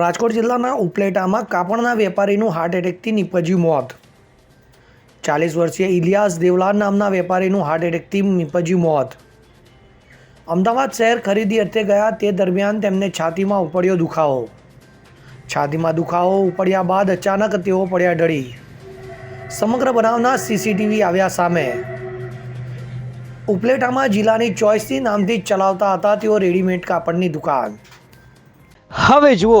રાજકોટ જિલ્લાના ઉપલેટામાં કાપડના વેપારીનું હાર્ટ એટેકથી નીપજ્યું મોત. ચાલીસ વર્ષીય ઇલિયાસ દેવલાન નામના વેપારીનું હાર્ટ એટેકથી નીપજ્યું મોત. અમદાવાદ શહેર ખરીદી અર્થે ગયા તે દરમિયાન તેમને છાતીમાં ઉપડ્યો દુખાવો. છાતીમાં દુખાવો ઉપડ્યા બાદ અચાનક તેઓ પડ્યા ઢળી. સમગ્ર બનાવના સીસીટીવી આવ્યા સામે. ઉપલેટામાં જિલ્લાની ચોઈસની નામથી ચલાવતા હતા તેઓ રેડીમેડ કાપડની દુકાન. હવે જુઓ